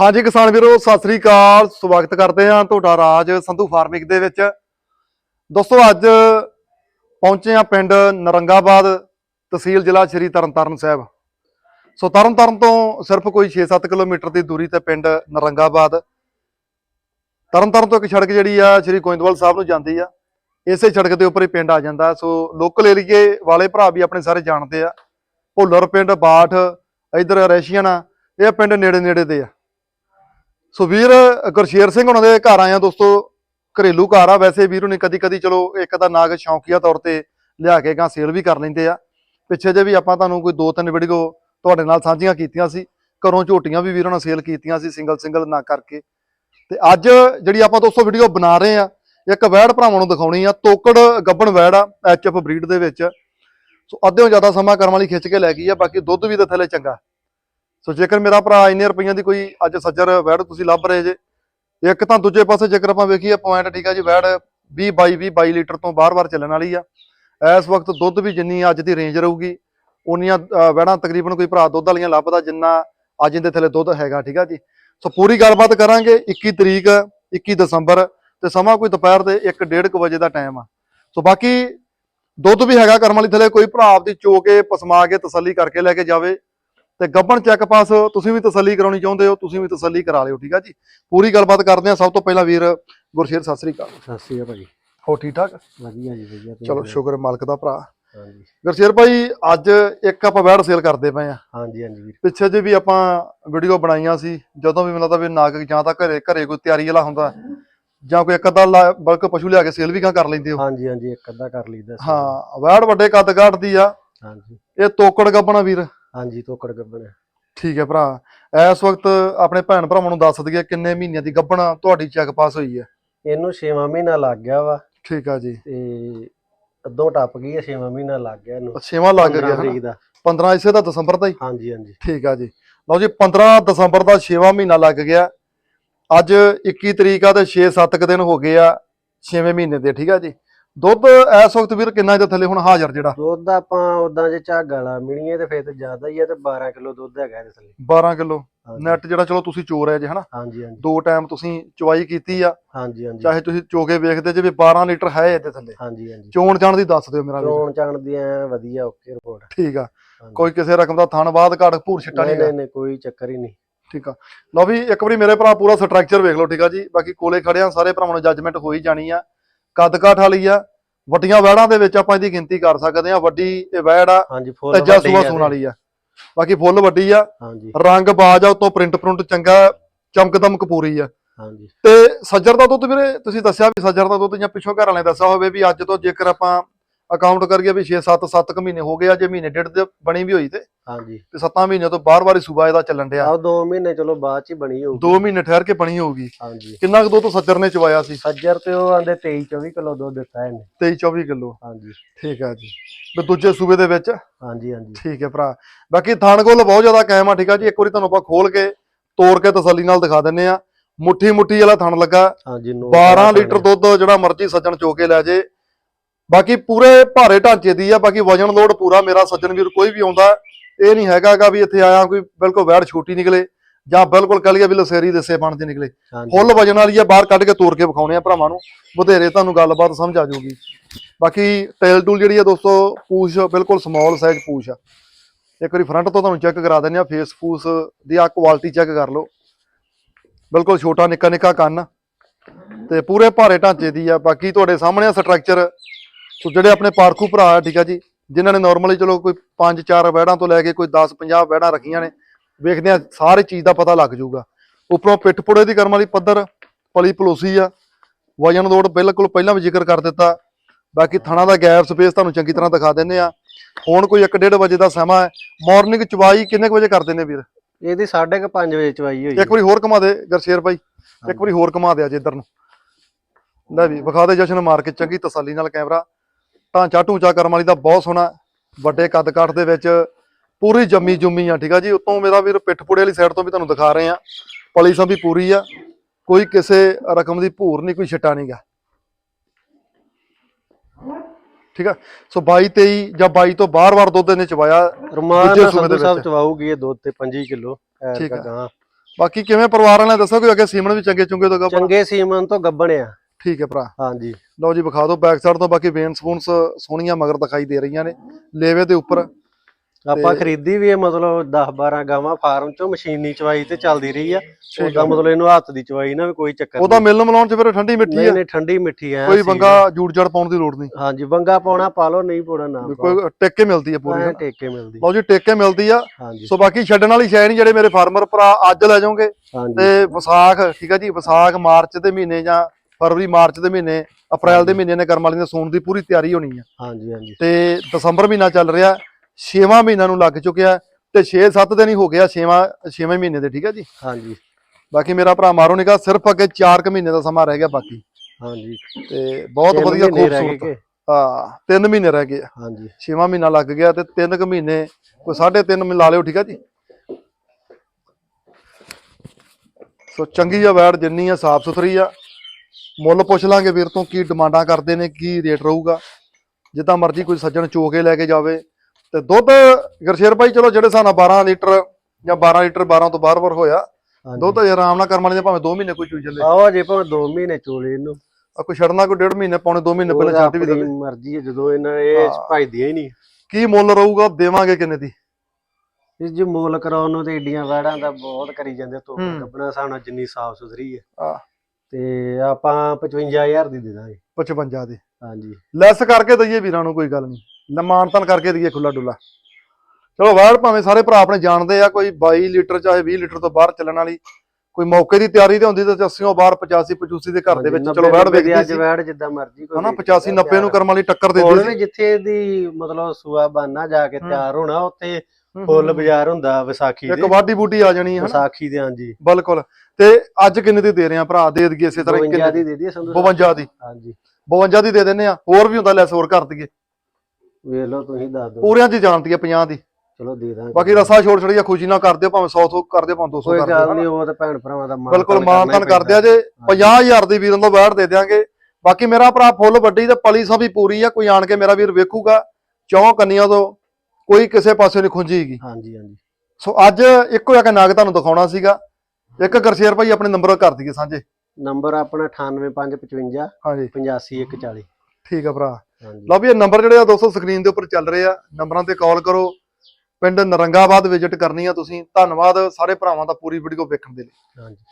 ਹਾਂਜੀ ਕਿਸਾਨ ਵੀਰੋ, ਸਤਿ ਸ੍ਰੀ ਅਕਾਲ। ਸਵਾਗਤ ਕਰਦੇ ਹਾਂ ਤੁਹਾਡਾ ਰਾਜ ਸੰਧੂ ਫਾਰਮਿੰਗ ਦੇ ਵਿੱਚ। ਦੋਸਤੋ, ਅੱਜ ਪਹੁੰਚੇ ਹਾਂ ਪਿੰਡ ਨਰੰਗਾਬਾਦ ਤਹਿਸੀਲ ਜ਼ਿਲ੍ਹਾ ਸ਼੍ਰੀ ਤਰਨਤਾਰਨ ਸਾਹਿਬ। ਸੋ ਤਰਨਤਾਰਨ ਤੋਂ ਸਿਰਫ ਕੋਈ 6-7 ਕਿਲੋਮੀਟਰ ਦੀ ਦੂਰੀ ਤੇ ਪਿੰਡ ਨਰੰਗਾਬਾਦ। ਤਰਨਤਾਰਨ ਤੋਂ ਇੱਕ ਸੜਕ ਜਿਹੜੀ ਆ, ਸ਼੍ਰੀ ਗੋਇੰਦਵਾਲ ਸਾਹਿਬ ਨੂੰ ਜਾਂਦੀ ਆ। ਇਸੇ ਸੜਕ ਦੇ ਉੱਪਰ ਹੀ ਪਿੰਡ ਆ ਜਾਂਦਾ। ਸੋ ਲੋਕਲ ਏਰੀਏ ਵਾਲੇ ਭਰਾ ਵੀ ਆਪਣੇ ਸਾਰੇ ਜਾਣਦੇ ਆ। ਭੁੱਲਰ ਪਿੰਡ, ਬਾਠ, ਇਧਰ ਰੈਸ਼ੀਅਨ ਆ ਇਹ ਪਿੰਡ ਨੇੜੇ ਨੇੜੇ ਦੇ ਆ। ਸੋ ਵੀਰ ਗੁਰਸ਼ੇਰ ਸਿੰਘ ਉਹਨਾਂ ਦੇ ਘਰ ਆਇਆ ਦੋਸਤੋ, ਘਰੇਲੂ ਘਰ ਆ। ਵੈਸੇ ਵੀਰ ਨੇ ਕਦੀ ਕਦੀ ਚਲੋ ਇੱਕ ਦਾ ਨਾਗ ਸ਼ੌਂਕੀਆ ਤੌਰ ਤੇ ਲਿਆ ਕੇ ਗਾਂ ਸੇਲ ਵੀ ਕਰ ਲੈਂਦੇ ਆ। ਪਿੱਛੇ ਜੇ ਵੀ ਆਪਾਂ ਤੁਹਾਨੂੰ ਕੋਈ ਦੋ ਤਿੰਨ ਵੀਡੀਓ ਤੁਹਾਡੇ ਨਾਲ ਸਾਂਝੀਆਂ ਕੀਤੀਆਂ ਸੀ, ਘਰੋਂ ਝੋਟੀਆਂ ਵੀ ਵੀਰਾਂ ਨੇ ਸੇਲ ਕੀਤੀਆਂ ਸੀ ਸਿੰਗਲ ਸਿੰਗਲ ਨਾ ਕਰਕੇ। ਤੇ ਅੱਜ ਜਿਹੜੀ ਆਪਾਂ ਦੋਸਤੋ ਵੀਡੀਓ ਬਣਾ ਰਹੇ ਆ, ਇੱਕ ਵੈੜ ਭਰਾਵਾਂ ਨੂੰ ਦਿਖਾਉਣੀ ਆ। ਤੋਕੜ ਗੱਬਣ ਵੈੜ ਆ ਐਚਐਫ ਬਰੀਡ ਦੇ ਵਿੱਚ। ਸੋ ਅੱਧਿਓਂ ਜ਼ਿਆਦਾ ਸਮਾਂ ਕਰਮ ਵਾਲੀ ਖਿੱਚ ਕੇ ਲੈ ਗਈ ਆ, ਬਾਕੀ ਦੁੱਧ ਵੀ ਤਾਂ ਥੱਲੇ ਚੰਗਾ। ਸੋ ਜੇਕਰ ਮੇਰਾ ਭਰਾ ਇੰਨੇ ਰੁਪਈਆਂ ਦੀ ਕੋਈ ਅੱਜ ਸੱਜਰ ਵੈੜ ਤੁਸੀਂ ਲੱਭ ਰਹੇ ਜੇ, ਇੱਕ ਤਾਂ ਦੂਜੇ ਪਾਸੇ ਜੇਕਰ ਆਪਾਂ ਵੇਖੀਏ ਪੁਆਇੰਟ ਠੀਕ ਆ ਜੀ, ਵੈੜ 20 ਬਾਈ 20 22 ਲੀਟਰ ਤੋਂ ਬਾਰ-ਬਾਰ ਚੱਲਣ ਵਾਲੀ ਆ। ਇਸ ਵਕਤ ਦੁੱਧ ਵੀ ਜਿੰਨੀ ਅੱਜ ਦੀ ਰੇਂਜ ਰਹੂਗੀ, ਉਨੀਆਂ ਵੈੜਾਂ ਤਕਰੀਬਨ ਕੋਈ ਭਰਾ ਦੁੱਧ ਵਾਲੀਆਂ ਲੱਭਦਾ ਜਿੰਨਾ ਅੱਜ ਇਹਦੇ ਥੱਲੇ ਦੁੱਧ ਹੈਗਾ ਠੀਕ ਆ ਜੀ। ਸੋ ਪੂਰੀ ਗੱਲਬਾਤ ਕਰਾਂਗੇ 21 ਤਰੀਕ 21 ਦਸੰਬਰ ਤੇ ਸਮਾਂ ਕੋਈ ਦੁਪਹਿਰ ਦੇ 1:30 ਵਜੇ ਦਾ ਟਾਈਮ ਆ। ਸੋ ਬਾਕੀ ਦੁੱਧ ਵੀ ਹੈਗਾ ਕਰਮ ਵਾਲੀ ਥੱਲੇ, ਕੋਈ ਭਰਾ ਆਪਦੀ ਚੋ ਕੇ ਪਸਮਾ ਕੇ ਤਸੱਲੀ ਕਰਕੇ ਲੈ ਕੇ ਜਾਵੇ। ਤੇ ਗੱਬਣ ਚੈੱਕ ਪਾਸ ਤੁਸੀਂ ਵੀ ਤਸੱਲੀ ਕਰਾਉਣੀ ਚਾਹੁੰਦੇ ਹੋ ਤੁਸੀਂ ਵੀ ਤਸੱਲੀ ਕਰਾ ਲਿਓ ਠੀਕ ਆ ਜੀ? ਪੂਰੀ ਗੱਲਬਾਤ ਕਰਦੇ ਆ ਸਭ ਤੋਂ ਪਹਿਲਾਂ ਵੀਰ ਗੁਰਸ਼ੇਰ ਸਤਿ ਸ੍ਰੀ ਅਕਾਲ। ਸਤਿ ਸ਼੍ਰੀ ਅਕਾਲ ਭਾਜੀ। ਹੋ ਠੀਕ ਠਾਕ? ਵਧੀਆ ਜੀ ਵਧੀਆ। ਚਲੋ? ਸ਼ੁਕਰ ਮਾਲਕ ਦਾ ਭਰਾ। ਹਾਂਜੀ। ਗੁਰਸ਼ੇਰ ਭਾਈ ਅੱਜ ਇੱਕ ਆਪਾਂ ਵੈੜ ਸੇਲ ਕਰਦੇ ਪਏ ਆ ਹਾਂਜੀ ਹਾਂਜੀ ਵੀਰ। ਪਿੱਛੇ ਜੇ ਵੀ ਆਪਾਂ ਵੀਡੀਓ ਬਣਾਈਆਂ ਸੀ ਜਦੋਂ ਵੀ ਮੈਨੂੰ ਲੱਗਦਾ ਵੀ ਨਾਗ ਜਾਂ ਤਾਂ ਘਰੇ ਘਰੇ ਕੋਈ ਤਿਆਰੀ ਵਾਲਾ ਹੁੰਦਾ ਜਾਂ ਕੋਈ ਇੱਕ ਅੱਧਾ ਬਲਕ ਪਸ਼ੂ ਲਿਆ ਕੇ ਸੇਲ ਵੀ ਕਾਂ ਕਰ ਲੈਂਦੇ ਹੋ। ਹਾਂਜੀ ਹਾਂਜੀ ਇੱਕ ਅੱਧਾ ਕਰ ਲਈਦਾ। ਹਾਂ ਵੈੜ ਵੱਡੇ ਕੱਦ ਕਾਠ ਦੀ ਆ। ਹਾਂਜੀ। ਇਹ ਤੋਕੜ ਗੱਬਣਾ ਵੀਰ। ਹਾਂਜੀ ਤੋਕੜ ਗੱਬਣ। ਠੀਕ ਹੈ ਭਰਾ। ਇਸ ਵਕਤ ਆਪਣੇ ਭੈਣ ਭਰਾਵਾਂ ਨੂੰ ਦੱਸ ਦਈਏ ਕਿੰਨੇ ਮਹੀਨਿਆਂ ਦੀ ਗੱਬਣਾ ਤੁਹਾਡੀ ਚੈੱਕ ਪਾਸ ਹੋਈ ਹੈ। ਇਹਨੂੰ 6ਵਾਂ ਮਹੀਨਾ ਲੱਗ ਗਿਆ ਵਾ। ਠੀਕ ਆ ਜੀ। ਤੇ ਅੱਧੋਂ ਟੱਪ ਗਈ ਹੈ 6ਵਾਂ ਮਹੀਨਾ ਲੱਗ ਗਿਆ ਇਹਨੂੰ। ਛੇਵਾਂ ਲੱਗ 15 ਗਿਆ ਦਾ। 15 ਇਸੇ ਦਾ ਦਸੰਬਰ ਦਾ ਹੀ? ਹਾਂਜੀ ਹਾਂਜੀ। ਠੀਕ ਆ ਜੀ। ਲਓ ਜੀ 15 ਦਸੰਬਰ ਦਾ 6ਵਾਂ ਮਹੀਨਾ ਲੱਗ ਗਿਆ। ਅੱਜ 21 ਤਰੀਕ ਆ ਤੇ 6-7 ਕੁ ਦਿਨ ਹੋ ਗਏ ਆ 6ਵੇਂ ਮਹੀਨੇ ਦੇ ਠੀਕ ਆ ਜੀ। ਦੁੱਧ ਇਸ ਵਕਤ ਵੀਰ ਕਿੰਨਾ ਇਹਦੇ ਥੱਲੇ ਹੁਣ ਹਾਜ਼ਰ ਜਿਹੜਾ? ਦੁੱਧ ਆਪਾਂ ਉਦਾਂ ਜੇ ਝੱਗ ਵਾਲਾ ਮਿਣੀਏ ਤੇ ਫੇਰ ਤੇ ਜ਼ਿਆਦਾ ਹੀ ਹੈ ਤੇ 12 ਕਿਲੋ ਦੁੱਧ ਹੈਗਾ ਇਹਦੇ ਥੱਲੇ। 12 ਕਿਲੋ। ਹਾਂਜੀ। ਨੈਟ ਜਿਹੜਾ ਚਲੋ ਤੁਸੀਂ ਚੋਰ ਹੈ ਜੇ ਹਨਾ? ਹਾਂਜੀ ਹਾਂਜੀ। ਦੋ ਟਾਈਮ ਤੁਸੀਂ ਚਵਾਈ ਕੀਤੀ ਆ। ਹਾਂਜੀ ਹਾਂਜੀ। ਚਾਹੇ ਤੁਸੀਂ ਚੋਕੇ ਵੇਖਦੇ ਜੇ ਵੀ 12 ਲੀਟਰ ਹੈ ਇਹਦੇ ਥੱਲੇ। ਹਾਂਜੀ ਹਾਂਜੀ। ਚੋਣ ਜਾਣ ਦੀ ਦੱਸ ਦਿਓ ਮੇਰਾ ਵੀਰ। ਚੋਣ ਚਾਣ ਦੀ ਐ ਵਧੀਆ ਓਕੇ ਰਿਪੋਰਟ ਠੀਕ ਆ। ਕੋਈ ਕਿਸੇ ਰਕਮ ਦਾ ਥਣ ਬਾਦ ਘਾਟ ਭੂਰ ਛਿੱਟਾ ਨਹੀਂ ਨਹੀਂ ਨਹੀਂ ਨਹੀਂ ਕੋਈ ਚੱਕਰ ਹੀ ਨਹੀਂ। ਠੀਕ ਆ। ਲਓ ਵੀ ਇੱਕ ਵਾਰੀ ਮੇਰੇ ਭਰਾ ਪੂਰਾ ਸਟਰਕਚਰ ਵੇਖ ਲਓ ਠੀਕ ਆ ਜੀ। ਬਾਕੀ ਕੋਲੇ ਖੜੇ ਆ ਸਾਰੇ ਭਰਾਵਾਂ ਨੂੰ ਜੱਜਮੈਂਟ ਹੋ ਹੀ ਜਾਣੀ ਆ। ਕੱਦ ਕਾਠ ਵਾਲੀ ਆ। ਵੱਡੀਆਂ ਵੈੜਾਂ ਦੇ ਵਿੱਚ ਆਪਾਂ ਇਹਦੀ ਗਿਣਤੀ ਕਰ ਸਕਦੇ ਆ ਵੱਡੀ ਇਹ ਵੈੜ ਆ ਹਾਂਜੀ ਫੁੱਲ ਤੇ ਵੱਡੀ ਸੂਆ ਸੂਣ ਵਾਲੀ ਆ। ਬਾਕੀ ਫੁੱਲ ਵੱਡੀ ਆ। ਹਾਂਜੀ। ਰੰਗ ਬਾਜ ਆ ਉਤੋਂ ਪ੍ਰਿੰਟ ਪ੍ਰਿੰਟ ਚੰਗਾ ਚਮਕ ਦਮਕ ਪੂਰੀ ਆ। ਹਾਂਜੀ। ਤੇ ਸੱਜਰ ਦਾ ਦੁੱਧ ਵੀਰੇ ਤੁਸੀਂ ਦੱਸਿਆ ਵੀ ਸੱਜਰ ਦਾ ਦੁੱਧ ਜਾਂ ਪਿੱਛੋਂ ਘਰ ਵਾਲੇ ਦੱਸਿਆ ਹੋਵੇ ਵੀ ਅੱਜ ਤੋਂ ਜੇਕਰ ਆਪਾਂ ਅਕਾਊਂਟ ਕਰੀਏ ਵੀ 6 7 7 ਕੁ ਮਹੀਨੇ ਹੋ ਗਏ ਆ ਜੇ ਮਹੀਨੇ ਡੇਢ ਦੇ ਬਣੀ ਵੀ ਹੋਈ ਤੇ। ਹਾਂਜੀ। ਤੇ 7 ਮਹੀਨੇ ਤੋਂ ਬਾਰ-ਬਾਰ ਹੀ ਸੂਬਾ ਇਹਦਾ ਚੱਲਣ ਡਿਆ। ਆਹ 2 ਮਹੀਨੇ ਚਲੋ ਬਾਅਦ ਚ ਹੀ ਬਣੀ ਹੋਊ 2 ਮਹੀਨੇ ਠਹਿਰ ਕੇ ਬਣੀ ਹੋਊਗੀ। ਹਾਂਜੀ। ਕਿੰਨਾ ਕੁ ਦੁੱਧ ਸੱਜਰ ਨੇ ਚਵਾਇਆ ਸੀ? ਸੱਜਰ ਤੇ ਉਹ ਆਂਦੇ 23 24 ਕਿਲੋ ਦੁੱਧ ਦਿੱਤਾ ਇਹਨੇ। 23 24 ਕਿਲੋ। ਹਾਂਜੀ। ਠੀਕ ਆ ਜੀ। ਤੇ ਦੂਜੇ ਸੂਬੇ ਦੇ ਵਿੱਚ? ਹਾਂਜੀ ਹਾਂਜੀ। ਠੀਕ ਹੈ ਭਰਾ। ਬਾਕੀ ਥਣ ਕੋਲ ਬਹੁਤ ਜ਼ਿਆਦਾ ਕਾਇਮ ਆ ਠੀਕ ਆ ਜੀ। ਇੱਕ ਵਾਰੀ ਤੁਹਾਨੂੰ ਆਪਾਂ ਖੋਲ ਕੇ ਤੋੜ ਕੇ ਤਸੱਲੀ ਨਾਲ ਦਿਖਾ ਦਿੰਨੇ ਆ। ਮੁੱਠੀ ਮੁੱਠੀ ਵਾਲਾ ਥਣ ਲੱਗਾ। ਹਾਂਜੀ ਨੋ 12 ਲੀਟਰ ਦੁੱਧ ਜਿਹੜਾ ਮਰਜ਼ੀ ਸੱਜਣ ਚੋ ਕੇ ਲੈ ਜੇ। ਬਾਕੀ ਪੂਰੇ ਭਾਰੇ ਢਾਂਚੇ ਦੀ ਆ ਬਾਕੀ ਵਜਨ ਲੋਡ ਪੂਰਾ ਮੇਰਾ ਸੱਜਣ ਵੀਰ ਕੋਈ ਵੀ ਆਉਂਦਾ ਇਹ ਨਹੀਂ ਹੈਗਾਗਾ ਵੀ ਇੱਥੇ ਆਇਆ ਕੋਈ ਬਿਲਕੁਲ ਵੈੜ ਛੋਟੀ ਨਿਕਲੇ ਜਾਂ ਬਿਲਕੁਲ ਕਹ ਲਈਏ ਵੀ ਲਸੇਰੀ ਦੇ ਸੇ ਬਣਦੇ ਨਿਕਲੇ। ਫੁੱਲ ਵਜਨ ਵਾਲੀ ਆ ਬਾਹਰ ਕੱਢ ਕੇ ਤੋੜ ਕੇ ਵਿਖਾਉਣੇ ਆ ਭਰਾਵਾਂ ਨੂੰ ਬਥੇਰੇ ਤੁਹਾਨੂੰ ਗੱਲਬਾਤ ਸਮਝ ਆ ਜਾਊਗੀ। ਬਾਕੀ ਟੇਲ ਟੂਲ ਜਿਹੜੀ ਆ ਦੋਸਤੋ ਪੂਛ ਬਿਲਕੁਲ ਸਮਾਲ ਸਾਈਜ਼ ਪੂਛ ਆ। ਇੱਕ ਵਾਰੀ ਫਰੰਟ ਤੋਂ ਤੁਹਾਨੂੰ ਚੈੱਕ ਕਰਾ ਦਿੰਦੇ ਆ ਫੇਸ ਫੂਸ ਦੀ ਆ ਕੁਆਲਿਟੀ ਚੈੱਕ ਕਰ ਲਓ। ਬਿਲਕੁਲ ਛੋਟਾ ਨਿੱਕਾ ਨਿੱਕਾ ਕੰਨ। ਤੇ ਪੂਰੇ ਭਾਰੇ ਢਾਂਚੇ ਦੀ ਆ ਬਾਕੀ ਤੁਹਾਡੇ ਸਾਹਮਣੇ ਆ ਸਟਰਕਚਰ ਸੋ ਜਿਹੜੇ ਆਪਣੇ ਪਾਰਖੂ ਭਰਾ ਆ ਠੀਕ ਆ ਜੀ ਜਿਨ੍ਹਾਂ ਨੇ ਨਾਰਮਲੀ ਚਲੋ ਕੋਈ 5-4 ਵੈੜਾਂ ਤੋਂ ਲੈ ਕੇ ਕੋਈ 10-50 ਵੈੜਾਂ ਰੱਖੀਆਂ ਨੇ ਵੇਖਦੇ ਆ ਸਾਰੇ ਚੀਜ਼ ਦਾ ਪਤਾ ਲੱਗ ਜਾਊਗਾ। ਉੱਪਰੋਂ ਪਿੱਠ ਪੁੜੇ ਦੀ ਕਰਮ ਵਾਲੀ ਪੱਧਰ ਪਲੀ ਪਲੋਸੀ ਆ ਵਜਨ ਲੋਡ ਬਿਲਕੁਲ ਪਹਿਲਾਂ ਵੀ ਜ਼ਿਕਰ ਕਰ ਦਿੱਤਾ। ਬਾਕੀ ਥਣਾ ਦਾ ਗੈਪ ਸਪੇਸ ਤੁਹਾਨੂੰ ਚੰਗੀ ਤਰ੍ਹਾਂ ਦਿਖਾ ਦਿੰਨੇ ਆ। ਹੁਣ ਕੋਈ 1:30 ਵਜੇ ਦਾ ਸਮਾਂ ਹੈ ਮਾਰਨਿੰਗ ਚਵਾਈ ਕਿੰਨੇ ਵਜੇ ਕਰਦੇ ਨੇ ਵੀਰ? ਇਹਦੀ 5:30 ਵਜੇ ਚਵਾਈ ਹੋਈ ਇੱਕ ਵਾਰੀ ਹੋਰ ਘੁਮਾ ਦੇ ਗਰਸ਼ੇਰ ਭਾਈ ਇੱਕ ਵਾਰੀ ਹੋਰ ਘੁਮਾ ਦੇ ਅੱਜ ਇੱਧਰ ਨੂੰ। ਲੈ ਵੀ ਵਿਖਾ ਦੇ ਜਸ਼ਨ ਮਾਰ ਕੇ ਚੰਗੀ ਤਸੱਲੀ ਨਾਲ ਕੈਮਰਾ। ਢਾਂਚਾ ਢੂੰਚਾ ਕਰਮ ਵਾਲੀ ਦਾ ਬਹੁਤ ਸੋਹਣਾ ਵੱਡੇ ਕੱਦ ਕਾਠ ਦੇ ਵਿੱਚ ਪੂਰੀ ਜੰਮੀ ਜੁੰਮੀ ਆ ਠੀਕ ਆ ਜੀ? ਉਤੋਂ ਮੇਰਾ ਵੀਰ ਪਿੱਠ ਪੁੜੇ ਵਾਲੀ ਸਾਈਡ ਤੋਂ ਵੀ ਤੁਹਾਨੂੰ ਦਿਖਾ ਰਹੇ ਆ। ਪਲੀ ਵੀ ਪੂਰੀ ਆ। ਕੋਈ ਕਿਸੇ ਰਕਮ ਦੀ ਭੂਰ ਨਹੀਂ ਕੋਈ ਛਿੱਟਾ ਨਹੀਂਗਾ ਠੀਕ ਆ? ਸੋ 22 23 ਜਾਂ 22 ਤੋਂ ਬਾਰ-ਬਾਰ ਦੁੱਧ ਇਹਨੇ ਚਵਾਇਆ ਰਮਾਨ ਸਾਹਿਬ। ਚਵਾਉਗੀ ਇਹ ਦੁੱਧ ਤੇ 25 ਕਿਲੋ ਠੀਕ ਆ। ਬਾਕੀ ਕਿਵੇਂ ਪਰਿਵਾਰ ਨੇ ਦੱਸੋ ਕਿ ਅੱਗੇ ਸੀਮਨ ਵੀ ਚੰਗੇ ਚੁੰਗੇ ਤੋਂ ਗੱਬਣ? ਚੰਗੇ ਸੀਮਨ ਤੋਂ ਗੱਬਣ ਆ। ਠੀਕ ਹੈ ਭਰਾ। ਹਾਂਜੀ। ਲਓ ਜੀ ਵਿਖਾ ਦਿਓ ਬੈਕ ਸਾਈਡ ਤੋਂ ਬਾਕੀ ਵੇਨ ਸਪੂਨਸ ਸੋਹਣੀਆਂ ਮਗਰ ਦਿਖਾਈ ਦੇ ਰਹੀਆਂ ਨੇ ਲੇਵੇ ਦੇ ਉੱਪਰ। ਆਪਾਂ ਖਰੀਦੀ ਵੀ ਹੈ ਮਤਲਬ 10 12 ਗਾਵਾਂ ਫਾਰਮ ਚੋਂ ਮਸ਼ੀਨੀ ਚਵਾਈ ਤੇ ਚੱਲਦੀ ਰਹੀ ਆ। ਉਹਦਾ ਆ। ਮਤਲਬ ਇਹਨੂੰ ਹੱਥ ਦੀ ਚਵਾਈ ਨਾ ਕੋਈ ਚੱਕਰ ਉਹਦਾ ਮਿਲਣ ਮਲਾਉਣ ਚ ਫਿਰ ਠੰਡੀ ਮਿੱਠੀ ਹੈ ਨਹੀਂ ਠੰਡੀ ਮਿੱਠੀ ਆ ਕੋਈ ਬੰਗਾ ਜੂੜ ਜੜ ਪਾਉਣ ਦੀ ਲੋੜ ਨਹੀਂ। ਹਾਂਜੀ ਬੰਗਾ ਪਾਉਣਾ ਪਾ ਲਓ ਨਹੀਂ ਪਾਉਣਾ ਨਾ ਕੋਈ ਟਿਕ ਮਿਲਦੀ ਹੈ ਪੂਰੀ ਟੇਕੇ ਮਿਲਦੀ। ਲਓ ਜੀ ਟਿਕ ਮਿਲਦੀ ਆ। ਸੋ ਬਾਕੀ ਛੱਡਣ ਵਾਲੀ ਸ਼ੈ ਨਹੀਂ ਜਿਹੜੇ ਮੇਰੇ ਫਾਰਮਰ ਭਰਾ ਅੱਜ ਲੈ ਜਾਓਗੇ। ਤੇ ਵਿਸਾਖ ਠੀਕ ਹੈ ਜੀ ਵਿਸਾਖ ਮਾਰਚ ਦੇ ਮਹੀਨੇ ਜਾਂ ਫਰਵਰੀ ਮਾਰਚ ਦੇ ਮਹੀਨੇ ਅਪ੍ਰੈਲ ਦੇ ਮਹੀਨੇ ਨੇ ਕਰਮ ਵਾਲੀ ਦੇ ਸੌਣ ਦੀ ਪੂਰੀ ਤਿਆਰੀ ਹੋਣੀ ਆ। ਹਾਂਜੀ ਹਾਂਜੀ। ਤੇ ਦਸੰਬਰ ਮਹੀਨਾ ਚੱਲ ਰਿਹਾ 6ਵਾਂ ਮਹੀਨਾ ਨੂੰ ਲੱਗ ਚੁੱਕਿਆ ਤੇ 6-7 ਦਿਨ ਹੀ ਹੋ ਗਿਆ 6ਵਾਂ 6ਵੇਂ ਮਹੀਨੇ ਦੇ ਠੀਕ ਹੈ ਜੀ? ਹਾਂਜੀ। ਬਾਕੀ ਮੇਰਾ ਭਰਾ ਮਾਰੋ ਨਿਕਾ ਸਿਰਫ ਅੱਗੇ 4 ਕੁ ਮਹੀਨੇ ਦਾ ਸਮਾਂ ਰਹਿ ਗਿਆ ਬਾਕੀ। ਹਾਂਜੀ। ਤੇ ਬਹੁਤ ਵਧੀਆ ਖੂਬਸੂਰਤ। ਹਾਂ 3 ਮਹੀਨੇ ਰਹਿ ਗਏ ਹਾਂਜੀ। 6ਵਾਂ ਮਹੀਨਾ ਲੱਗ ਗਿਆ ਤੇ 3 ਕੁ ਮਹੀਨੇ ਕੋਈ 3.5 ਮਹੀਨੇ ਲਾ ਲਿਓ ਠੀਕ ਹੈ ਜੀ? ਸੋ ਚੰਗੀ ਆ ਵੈੜ ਜਿੰਨੀ ਆ ਸਾਫ਼ ਸੁਥਰੀ ਆ। ਮੁੱਲ ਪੁੱਛ ਲਾਂਗੇ ਵੀਰ ਤੋਂ ਕੀ ਡਿਮਾਂਡਾਂ ਕਰਦੇ ਨੇ ਕੀ ਰੇਟ ਰਹੂਗਾ। ਜਿੱਦਾਂ ਮਰਜ਼ੀ ਕੋਈ ਸੱਜਣ ਚੋ ਕੇ ਲੈ ਕੇ ਜਾਵੇ। ਤੇ ਦੁੱਧ ਗਰਸ਼ੇਰ ਭਾਈ ਚਲੋ ਜਿਹੜੇ ਸਾਨੂੰ 12 ਲੀਟਰ ਜਾਂ 12 ਲੀਟਰ 12 ਤੋਂ ਬਾਹਰ-ਬਾਹਰ ਹੋਇਆ ਦੁੱਧ ਆਰਾਮ ਨਾਲ ਕਰਮ ਵਾਲੇ ਦੇ ਭਾਵੇਂ 2 ਮਹੀਨੇ ਕੋਈ ਚੂਈ ਚੱਲੇ। ਆਓ ਜੇ ਭਾਵੇਂ 2 ਮਹੀਨੇ ਚੋਲੇ ਇਹਨੂੰ। ਆ ਕੋਈ ਛੱਡਣਾ ਕੋਈ ਡੇਢ ਮਹੀਨੇ ਪੌਣੇ 2 ਮਹੀਨੇ ਪਹਿਲਾਂ ਛੱਡ ਵੀ ਦੇਵੇ ਮਰਜ਼ੀ ਹੈ ਜਦੋਂ ਇਹਨਾਂ ਇਹ। ਭਜਦੀਆਂ ਹੀ ਨਹੀਂ। ਕੀ ਮੁੱਲ ਰਹੂਗਾ ਦੇਵਾਂਗੇ ਕਿੰਨੇ ਦੀ? ਇਹ ਜੇ ਮੋਲ ਕਰਾਉਣ ਨੂੰ ਤੇ ਏਡੀਆਂ ਵੈੜਾਂ ਦਾ ਬਹੁਤ ਕਰੀ ਜਾਂਦੇ ਹੂੰ। ਕੱਪਣਾ ਸਾਣਾ ਜਿੰਨੀ ਸਾਫ਼ ਸੁਥਰੀ ਹੈ। ਆ ਤੇ ਆਪਾਂ 55000 ਦੀ ਦੇ ਦਾਂਗੇ। 55 ਦੀ। ਹਾਂਜੀ। ਲੈਸ ਕਰਕੇ ਦਈਏ ਵੀਰਾਂ ਨੂੰ ਕੋਈ ਗੱਲ ਨਹੀਂ। ਲਮਾਨਤਨ ਕਰਕੇ ਦਈਏ ਖੁੱਲਾ ਡੁੱਲਾ ਚਲੋ ਵਾੜ ਭਾਵੇਂ ਸਾਰੇ ਭਰਾ ਆਪਣੇ ਜਾਣਦੇ ਆ ਕੋਈ 22 ਲੀਟਰ ਚਾਹੇ 20 ਲੀਟਰ ਤੋਂ ਬਾਹਰ ਚੱਲਣ ਵਾਲੀ ਕੋਈ ਮੌਕੇ ਦੀ ਤਿਆਰੀ ਤੇ ਹੁੰਦੀ ਤਾਂ 80 ਬਾਹਰ 85 85 ਦੇ ਘਰ ਦੇ ਵਿੱਚ ਚਲੋ ਵਾੜ ਵੇਖਦੀ ਅੱਜ ਵੈੜ ਜਿੱਦਾਂ ਮਰਜ਼ੀ ਕੋਈ ਹਨਾ ਵੇਚ 85 ਲਿਆ 90 ਨੂੰ ਕਰਮ ਵਾਲੀ ਟੱਕਰ ਹੁਣ ਦਿੰਦੀ ਸੀ ਜਿੱਥੇ ਦੀ ਮਤਲਬ ਸੂਆ ਬਾਨਾ ਜਾ ਕੇ। ਤਿਆਰ ਹੋਣਾ ਉੱਥੇ ਫੁੱਲ। ਬਾਜ਼ਾਰ ਹੁੰਦਾ ਵਿਸਾਖੀ ਇੱਕ ਦੇ। ਵਾਢੀ ਬੂਟੀ ਆ ਜਾਣੀ ਹੈ ਵਿਸਾਖੀ ਦੇ ਹਾਂਜੀ। ਬਿਲਕੁਲ। ਤੇ ਅੱਜ ਕਿੰਨੇ ਦੀ ਦੇ ਰਹੇ ਆ ਭਰਾ? ਦੇ ਦਈਏ ਇਸੇ ਤਰ੍ਹਾਂ 52 ਕਿੰਨੇ ਦੀ? ਦੇ ਦਈਏ ਸੰਧੂ ਸਾਹਿਬ? 52 ਦੀ। ਹਾਂਜੀ। 52 ਦੀ ਦੇ ਦਿੰਨੇ ਆ। ਹੋਰ ਵੀ ਹੁੰਦਾ ਲੈਸ ਹੋਰ ਕਰ ਦਈਏ। ਵੇਖ ਲਓ ਤੁਸੀਂ ਦੱਸ ਦਿਓ। ਪੂਰਿਆਂ ਦੀ ਜਾਣਦੀ ਆ 50 ਦੀ। ਚਲੋ ਦੇ ਦਾਂਗੇ। ਬਾਕੀ ਰਸਾ ਛੋੜ ਛੜੀ ਆ ਖੁਸ਼ੀ ਨਾਲ ਕਰਦੇ ਭਾਵੇਂ 100 ਤੋਂ ਕਰਦੇ ਭਾਵੇਂ 200 ਕੋਈ ਕਰਦੇ ਗੱਲ ਹੋ ਨਹੀਂ ਉਹ ਤਾਂ ਭੈਣ ਭਰਾਵਾਂ ਦਾ ਮਾਣ ਬਿਲਕੁਲ ਹੀ ਮਾਨਤਨ ਕਰਦੇ ਆ। ਜੇ। 50000 ਦੀ ਵੀਰਾਂ ਤੋਂ ਬਾਹਰ ਦੇ ਦਿਆਂਗੇ। ਬਾਕੀ ਮੇਰਾ ਭਰਾ ਫੁੱਲ ਵੱਡੀ ਤੇ ਪਲੀ ਸਭ ਪੂਰੀ ਆ। ਕੋਈ ਆਣ ਕੇ ਮੇਰਾ ਵੀਰ ਵੇਖੂਗਾ ਚੌਂ ਕੰਨੀਆਂ ਤੋਂ। ਕੋਈ ਕਿਸੇ ਪਾਸੇ ਨਹੀਂ ਖੁੰਝੀਗੀ ਹਾਂਜੀ ਹਾਂਜੀ। ਸੋ ਅੱਜ ਇੱਕੋ ਇੱਕ ਨਾਗ ਤੁਹਾਨੂੰ ਦਿਖਾਉਣਾ ਸੀਗਾ। ਇੱਕ ਗਰਸ਼ੇਰ ਭਾਈ ਆਪਣੇ ਨੰਬਰ ਕਰ ਦਈਏ ਸਾਂਝੇ। ਨੰਬਰ ਆਪਣਾ 98555 ਹਾਂਜੀ। 85140 ਠੀਕ ਆ ਭਰਾ। ਲਓ ਵੀ ਇਹ ਨੰਬਰ ਜਿਹੜੇ ਆ ਦੋਸਤੋ ਸਕਰੀਨ ਦੇ ਉੱਪਰ ਚੱਲ ਰਹੇ ਆ। ਨੰਬਰਾਂ ਤੇ ਕਾਲ ਕਰੋ। ਪਿੰਡ ਨਰੰਗਾਬਾਦ ਵਿਜ਼ਿਟ ਕਰਨੀ ਆ ਤੁਸੀਂ। ਧੰਨਵਾਦ ਸਾਰੇ ਭਰਾਵਾਂ ਦਾ ਪੂਰੀ ਵੀਡੀਓ ਵੇਖਣ ਦੇ ਲਈ। ਹਾਂਜੀ।